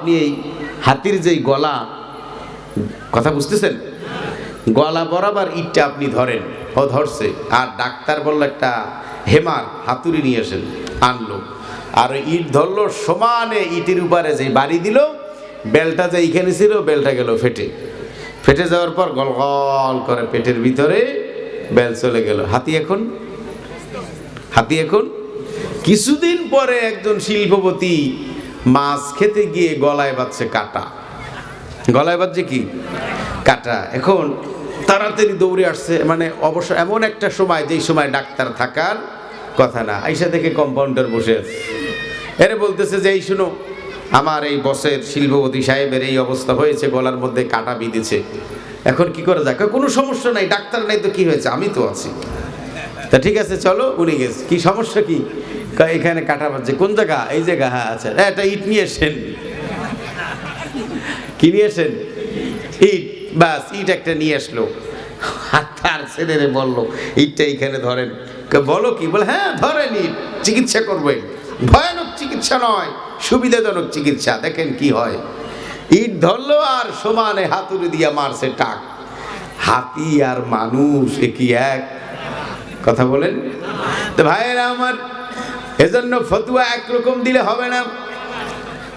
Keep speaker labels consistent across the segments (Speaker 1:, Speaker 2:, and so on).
Speaker 1: আপনি এই হাতির যেই গলা, কথা বুঝতেছেন? গলা বরাবর ইটটা আপনি ধরেন, ও ধরছে। আর ডাক্তার বলল, একটা হেমার হাতুড়ি নিয়ে আসেন আনলো। আর ইট ধরলো, সমানে ইটের উপরে যে বাড়ি দিল, বেলটা যে এইখানে ছিল, বেলটা গেল ফেটে। ফেটে যাওয়ার পর গল গল করে পেটের ভিতরে বেল চলে গেল। হাতি এখন? হাতি এখন? কিছুদিন পরে একজন শিল্পপতি মাছ খেতে গিয়ে গলায় বাজছে কাটা। গলায় বাজছে কি? কাটা। এখন তাড়াতাড়ি দৌড়ে আসছে মানে অবশ্য এমন একটা সময় যেই সময় ডাক্তার থাকার কথা না। আইসা থেকে কম্পাউন্ডার বসে আছে। এরে বলতেছে যে, এই শুনো, আমার এই বসের শিল্পপতি সাহেবের এই অবস্থা হয়েছে, গলার মধ্যে কাটা বিঁধেছে। এখন কি করে যাক কোনো সমস্যা নাই, ডাক্তার নাই তো কি হয়েছে? আমি তো আছি। তা ঠিক আছে, চলো, উনি গেছে। কি সমস্যা কি? এখানে কাটা বাজছে। কোন জায়গা? এই জায়গা হ্যাঁ আচ্ছা। হ্যাঁ, একটা ইট নিয়ে এসেন কি নিয়ে এসেন ইট বাস ইট একটা নিয়ে আসলো। আর তার ছেলেরে বলল ইটটা এইখানে ধরেন। বলো কি? বলে হ্যাঁ ধরেন ইট চিকিৎসা করবেন। ভয়ানক চিকিৎসা নয় সুবিধাজনক চিকিৎসা। দেখেন কি হয়। ইট ধরলো আর সমানে হাতুড়ি দিয়া মারছে টাক। হাতি আর মানুষ এ কি এক? কথা বলেন? তো ভাইয়েরা আমার এজন্য ফতুয়া একরকম দিলে হবে না।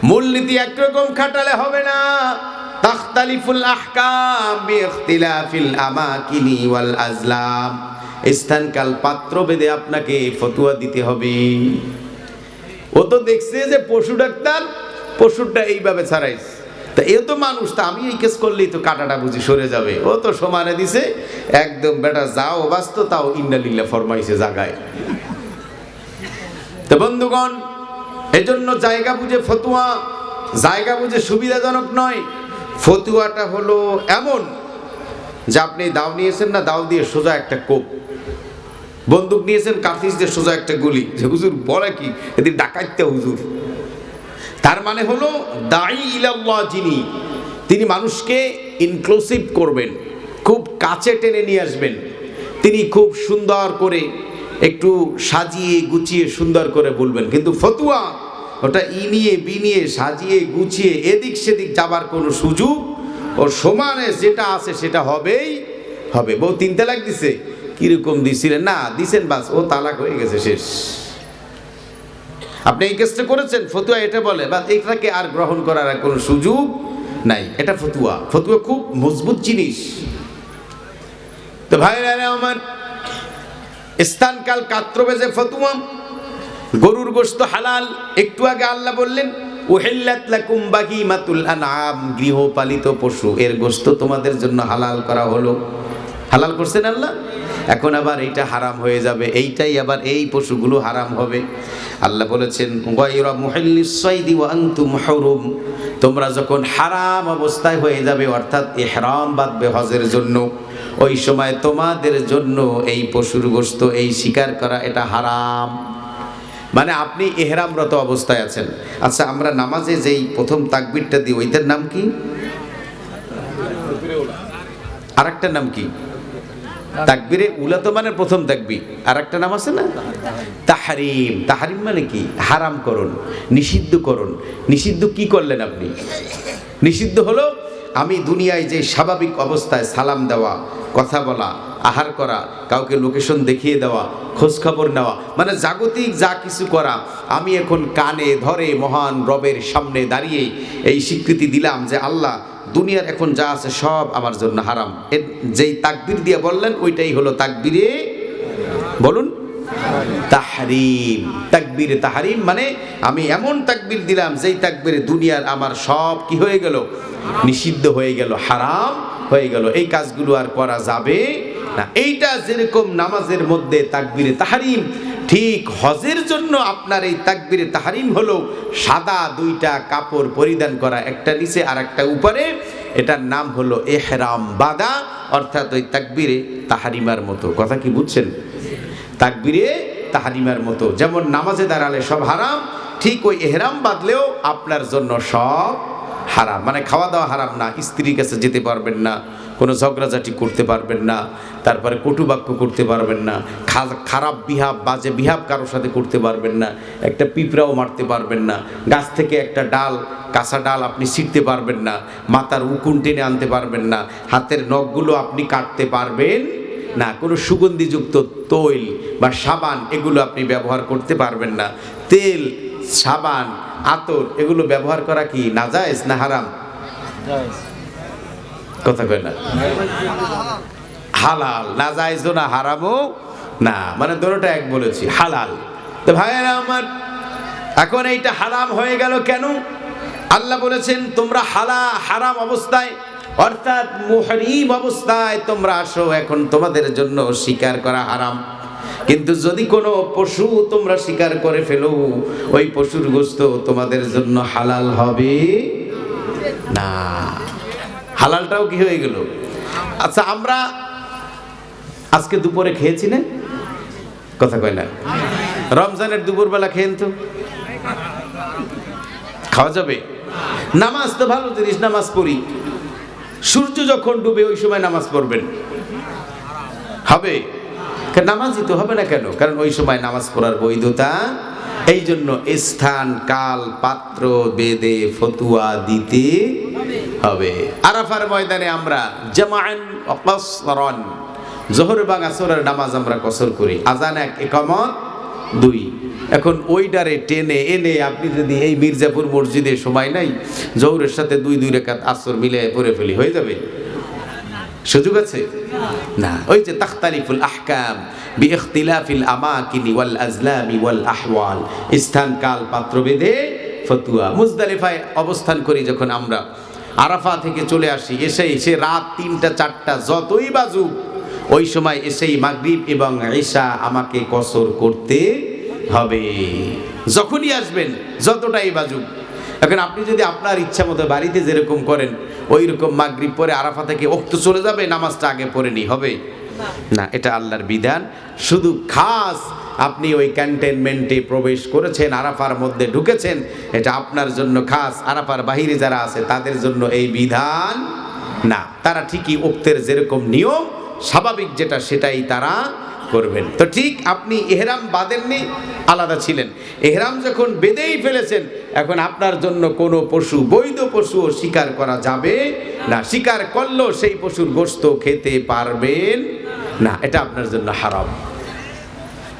Speaker 1: মূলনীতি একরকম খাটালে হবে না। তাখতালিফুল আহকাম বিইখতিলাফিল আমাকিনি ওয়াল আজলাম। স্থানকাল পাত্র বেদে আপনাকে ফতুয়া দিতে হবে। ও তো দেখছে যে পশু ডাক্তার পশুরটা এইভাবে ছাড়াইছে। তা এ তো মানুষ, তা আমি এই কেস করলেই তো কাটাটা বুঝি সরে যাবে। ও তো সমানে দিছে, একদম বেটা যাও বাস্ত, তাও ইন্ডালিল্লা ফরমাইছে জাগায়। তো বন্ধুগণ, এজন্য জায়গা বুঝে ফতুয়া, জায়গা বুঝে সুবিধাজনক নয়। ফতুয়াটা হলো এমন, যে আপনি দাও নিয়েছেন না, দাও দিয়ে সোজা একটা কোপ। বন্দুক নিয়েছেন, কার্তিস দিয়ে সোজা একটা গুলি। যে হুজুর বলে কি? এদিন ডাকাইতে হুজুর। তার মানে হলো দায়ী ইলাল্লাহ যিনি, তিনি মানুষকে ইনক্লুসিভ করবেন, খুব কাছে টেনে নিয়ে আসবেন। তিনি খুব সুন্দর করে একটু সাজিয়ে গুছিয়ে সুন্দর করে বলবেন। কিন্তু ফতুয়া, ওটা ই নিয়ে, বি নিয়ে সাজিয়ে গুছিয়ে এদিক সেদিক যাবার কোনো সুযোগ ও সমানে যেটা আছে সেটা হবেই, হবে। বউ তিন তালাক দিছে, কীরকম দিছিলেন? না, দিছেন বাস, ও তালাক হয়ে গেছে, শেষ। আপনি এই কেসটা করেছেন, ফতুয়া এটা বলে বা এটাকে আর গ্রহণ করার আর কোনো সুযোগ নাই। এটা ফতুয়া। ফতুয়া খুব মজবুত জিনিস। তো ভাইরা আমার স্থানকাল কাত্র বেজে ফতুয়া। গরুর গোস্ত হালাল। একটু আগে আল্লাহ বললেন গৃহপালিত পশু। এর গোস্ত তোমাদের জন্য হালাল করা হলো। হালাল করছেন আল্লাহ? এখন আবার এইটা হারাম হয়ে যাবে, এইটাই আবার এই পশুগুলো হারাম হবে। আল্লাহ বলেছেন তোমরা যখন হারাম অবস্থায় হয়ে যাবে, অর্থাৎ ইহরাম বাঁধবে হজের জন্য, ওই সময় তোমাদের জন্য এই পশুর গোস্ত এই শিকার করা এটা হারাম। মানে আপনি এহরামরত অবস্থায় আছেন। আচ্ছা আমরা নামাজে যেই প্রথম তাকবিরটা দিই, ওইটার নাম কি? আরেকটা নাম কি? তাকবিরে উলা তো মানে প্রথম তাকবি আর একটা নাম আছে না? তাহারিম। তাহারিম মানে কি? হারাম করুন, নিষিদ্ধ করুন। নিষিদ্ধ কি করলেন আপনি? নিষিদ্ধ হলো আমি দুনিয়ায় যে স্বাভাবিক অবস্থায় সালাম দেওয়া, কথা বলা, আহার করা, কাউকে লোকেশন দেখিয়ে দেওয়া খোঁজ খবর নেওয়া মানে জাগতিক যা কিছু করা, আমি এখন কানে ধরে মহান রবের সামনে দাঁড়িয়ে এই স্বীকৃতি দিলাম যে আল্লাহ, দুনিয়ার এখন যা আছে সব আমার জন্য হারাম। এর যেই তাকবির দিয়ে বললেন, ওইটাই হলো তাকবিরে, বলুন। তাহরিম। তাকবিরে, তাহারিম মানে আমি এমন তাকবির দিলাম, যেই তাকবিরে দুনিয়ার আমার সব কি হয়ে গেল? নিষিদ্ধ হয়ে গেল, হারাম হয়ে গেল। এই কাজগুলো আর করা যাবে না। এইটা যেরকম নামাজের মধ্যে তাকবিরে তাহারিম, ঠিক হজের জন্য আপনার এই তাকবিরে তাহারিম হলো সাদা দুইটা কাপড় পরিধান করা, একটা নিচে আর একটা উপরে। এটার নাম হলো এহরাম বাদা, অর্থাৎ ওই তাকবিরে তাহারিমার মতো। কথা কি বুঝছেন? তাকবিরে তাহারিমার মতো। যেমন নামাজে দাঁড়ালে সব হারাম, ঠিক ওই এহরাম বাঁধলেও আপনার জন্য সব হারাম। মানে খাওয়া দাওয়া হারাম না, স্ত্রীর কাছে যেতে পারবেন না, কোনো ঝগড়াঝাটি করতে পারবেন না, তারপরে কটুবাক্য করতে পারবেন না খারাপ বিহাব, বাজে বিহাব কারোর সাথে করতে পারবেন না, একটা পিঁপড়াও মারতে পারবেন না, গাছ থেকে একটা ডাল, কাঁচা ডাল আপনি ছিঁড়তে পারবেন না, মাথার উকুন টেনে আনতে পারবেন না, হাতের নখগুলো আপনি কাটতে পারবেন না কোনো সুগন্ধিযুক্ত তৈল বা সাবান এগুলো আপনি ব্যবহার করতে পারবেন না। তেল সাবান আতর এগুলো ব্যবহার করা কি না নাজায়েজ না হারাম? কথা কয় না? হালাল। না যাইজো না হারামও না। মানে দুটোটা এক বলেছি হালাল। তো ভাইয়েরা আমার এখন এইটা হারাম হয়ে গেল কেন? আল্লাহ বলেছেন তোমরা হালা হারাম অবস্থায় অর্থাৎ মুহরিম অবস্থায় তোমরা আসো, এখন তোমাদের জন্য শিকার করা হারাম। কিন্তু যদি কোনো পশু তোমরা শিকার করে ফেলো, ওই পশুর গোস্ত তোমাদের জন্য হালাল হবে না। হালালটাও কি হয়ে গেল? আচ্ছা আমরা আজকে দুপুরে খেয়েছি না? কথা কয় না। রমজানের দুপুরবেলা খেয়েন তো? খাওয়া যাবে? নামাজ তো ভালো জিনিস, নামাজ পড়ি। সূর্য যখন ডুবে, ওই সময় নামাজ পড়বেন। হবে? নামাজই তো হবে না কেন? কারণ ওই সময় নামাজ পড়ার বৈধতা। এই জন্য স্থান, কাল, পাত্র, বেদে, ফতুয়া দিতে হবে। আরাফার ময়দানে আমরা জামান অকসরন জোহর এবং আসরের নামাজ আমরা কসর করি। আজান এক, একমত দুই। এখন ওইটারে টেনে এনে আপনি যদি এই মির্জাপুর মসজিদে সময় নাই জৌরের সাথে দুই দুই রেখাত আসর মিলে পড়ে ফেলি হয়ে যাবে? সুযোগ আছে? না। ওই যে তাখতালিফুল আহকাম বি ইখতিলাফিল আমাকিনি ওয়াল আজলামি ওয়াল আহওয়াল। স্থান কাল পাত্র বেদে ফতুয়া। মুজদালিফায় অবস্থান করি যখন আমরা। আরাফা থেকে চলে আসি এসে সে রাত তিনটা চারটা যতই বাজুক ওই সময় এসেই মাগরিব এবং ঈশা আমাকে কসর করতে হবে। যখনই আসবেন, যতটাই বাজুক। এখন আপনি যদি আপনার ইচ্ছা মতো বাড়িতে যেরকম করেন ওই রকম মাগরিব পরে আরাফা থেকে ওক্ত চলে যাবে, নামাজটা আগে পড়ে নি হবে? না, এটা আল্লাহর বিধান। শুধু খাস আপনি ওই ক্যান্টেনমেন্টে প্রবেশ করেছেন, আরাফার মধ্যে ঢুকেছেন, এটা আপনার জন্য খাস। আরাফার বাহিরে যারা আছে, তাদের জন্য এই বিধান না। তারা ঠিকই উক্তের যেরকম নিয়ম, স্বাভাবিক যেটা, সেটাই তারা করবেন। তো ঠিক আপনি এহরাম বাঁধেননি আলাদা ছিলেন। এহরাম যখন বেঁধেই ফেলেছেন, এখন আপনার জন্য কোনো পশু, বৈধ পশুও শিকার করা যাবে না। শিকার করলেও সেই পশুর গোস্ত খেতে পারবেন না। এটা আপনার জন্য হারাম।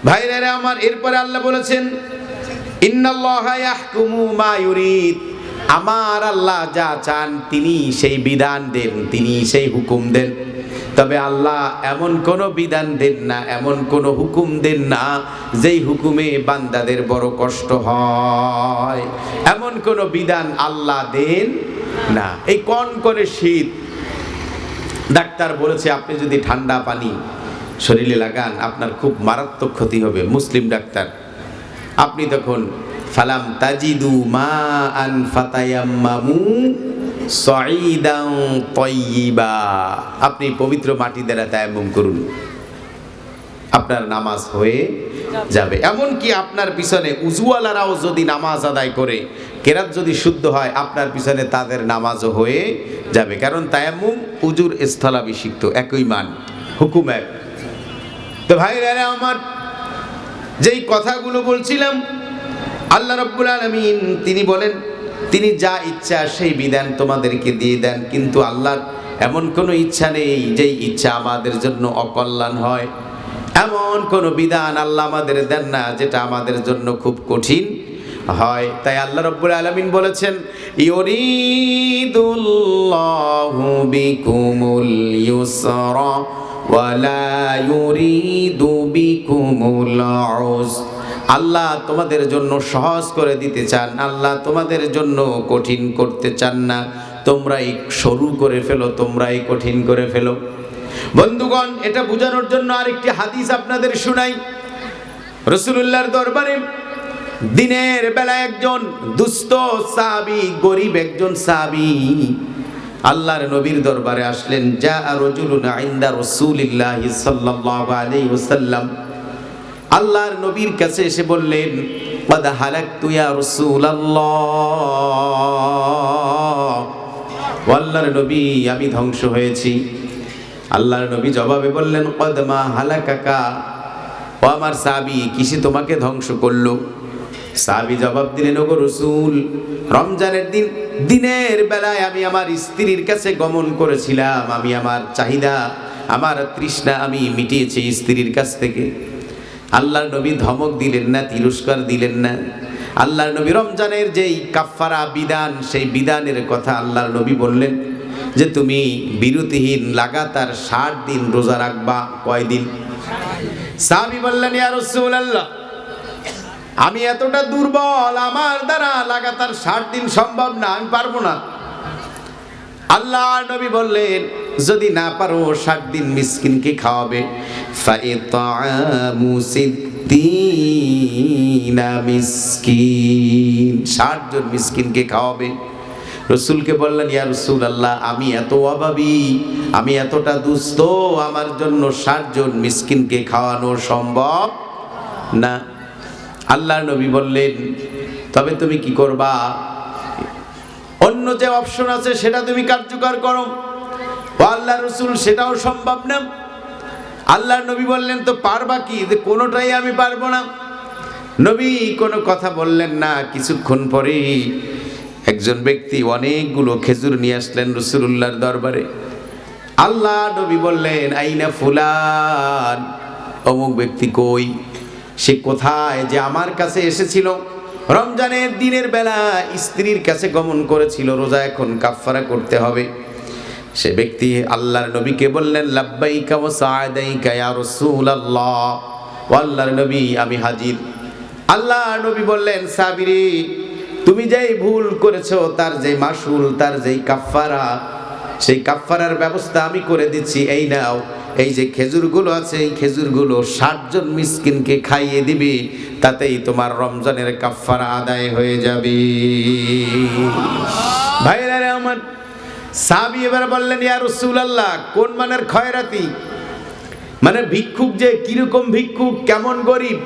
Speaker 1: ভাইরা আমার এরপরে আল্লাহ বলেছেন, ইন্নাল্লাহা ইয়াহকুমু মা ইউরিদ। আমার আল্লাহ যা চান তিনি সেই বিধান দেন, তিনি সেই হুকুম দেন। তবে আল্লাহ এমন কোনো বিধান দেন না, এমন কোনো হুকুম দেন না, যেই হুকুমে বান্দাদের বড় কষ্ট হয়। এমন কোনো বিধান আল্লাহ দেন না। এই কন করে শীত। ডাক্তার বলেছে, আপনি যদি ঠান্ডা পানি শরীরে লাগান, আপনার খুব মারাত্মক ক্ষতি হবে। মুসলিম ডাক্তার, আপনি তখন ফালাম তাজিদু মা আন ফাতায়াম্মামু সাইদান তয়্যিবা আপনি পবিত্র মাটি দ্বারা তায়াম্মুম করুন। আপনার নামাজ হয়ে যাবে। এমনকি আপনার পিছনে উজুয়ালারাও যদি নামাজ আদায় করে, কেরাত যদি শুদ্ধ হয়, আপনার পিছনে তাদের নামাজও হয়ে যাবে। কারণ তায়াম্মুম উজুর স্থলাভিষিক্ত, একই মান। হুকুম এক। তো ভাইরা আমার যেই কথাগুলো বলছিলাম আল্লাহ রব্বুল আলমিন, তিনি বলেন, তিনি যা ইচ্ছা সেই বিধান তোমাদেরকে দিয়ে দেন, কিন্তু আল্লাহর এমন কোনো ইচ্ছা নেই যেই ইচ্ছা আমাদের জন্য অকল্যাণ হয়। এমন কোনো বিধান আল্লাহ আমাদের দেন না যেটা আমাদের জন্য খুব কঠিন হয়। তাই আল্লাহ রব্বুল আলমিন বলেছেন, ইউরিদুল্লাহু ওয়ালা আল্লাহ তোমাদের জন্য সহজ করে দিতে চান, আল্লাহ তোমাদের জন্য কঠিন করতে চান না। তোমরাই সরু করে ফেলো, তোমরাই কঠিন করে ফেলো। বন্ধুগণ, এটা বোঝানোর জন্য আরেকটি হাদিস আপনাদের শুনাই। রসুল্লাহর দরবারে দিনের বেলা একজন দুস্থ সাবি গরিব একজন সাবি আল্লাহর নবীর দরবারে আসলেন যা রজুলুন আইন্দা রসুলিল্লাহ সাল্লাল্লাহু আল্লাহর নবীর কাছে এসে বললেন কদ তুয়া ইয়া আল্লাহর নবী, আমি ধ্বংস হয়েছি। আল্লাহর নবী জবাবে বললেন কদ মা হালাকাকা। ও আমার সাবি কিসে তোমাকে ধ্বংস করল? সাবি জবাব দিলেন, ওগো রসুল, রমজানের দিন, দিনের বেলায় আমি আমার স্ত্রীর কাছে গমন করেছিলাম। আমি আমার চাহিদা, আমার তৃষ্ণা আমি মিটিয়েছি স্ত্রীর কাছ থেকে। আল্লাহর নবী ধমক দিলেন না, তিরস্কার দিলেন না। আল্লাহর নবী রমজানের যেই কাফারা বিধান, সেই বিধানের কথা আল্লাহর নবী বললেন যে, তুমি বিরতিহীন লাগাতার ষাট দিন রোজা রাখবা। কয় দিন সাহাবি বললেন, ইয়া আমি এতটা দুর্বল, আমার দ্বারা লাগাতার ষাট দিন সম্ভব না, আমি পারব না। আল্লাহ নবী বললেন, যদি না পারো, ষাট দিন মিসকিনকে খাওয়াবে। ফাইতামু সিদ্দিনা মিসকিন। ষাট জন মিসকিনকে খাওয়াবে। রসুলকে বললেন, ইয়া রসুল আল্লাহ আমি এত অভাবী, আমি এতটা দুস্থ, আমার জন্য ষাট জন মিসকিনকে খাওয়ানো সম্ভব না। আল্লাহ নবী বললেন, তবে তুমি কি করবা? অন্য যে অপশন আছে, সেটা তুমি কার্যকর করো। আল্লাহ রসুল, সেটাও সম্ভব না। আল্লাহ নবী বললেন, তো পারবা কি? যে কোনোটাই আমি পারব না। নবী কোনো কথা বললেন না। কিছুক্ষণ পরে একজন ব্যক্তি অনেকগুলো খেজুর নিয়ে আসলেন রসুল্লাহর দরবারে। আল্লাহ নবী বললেন, আইনা ফুলান? অমুক ব্যক্তি কই? সে কোথায়? যে আমার কাছে এসেছিল। রমজানের দিনের বেলা স্ত্রীর কাছে গমন করেছিল, রোজা এখন কাফফারা করতে হবে। সে ব্যক্তি আল্লাহর নবীকে বললেন, লাব্বাইকা ওয়া সাআদাইকা ইয়া রাসূলুল্লাহ। ও আল্লাহর নবী, আমি হাজির। আল্লাহ নবী বললেন, সাবিরি, তুমি যেই ভুল করেছ, তার যে মাসুল তার যেই কাফফারা, সেই কাফফারার ব্যবস্থা আমি করে দিচ্ছি, এই নাও। এই যে খেজুরগুলো আছে, এই খেজুরগুলো ষাটজন মিসকিনকে খাইয়ে দিবি, তাতেই তোমার রমজানের কাফফারা আদায় হয়ে যাবে। ভাইরা আমার সাবি এবার বললেন, ইয়া আল্লাহ কোন মানের খয়রাতি মানে ভিক্ষুক যে কীরকম ভিক্ষুক, কেমন গরিব?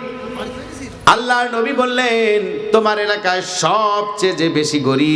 Speaker 1: আল্লাহ নবী বললেন, তোমার এলাকায় সবচেয়ে যে বেশি গরিব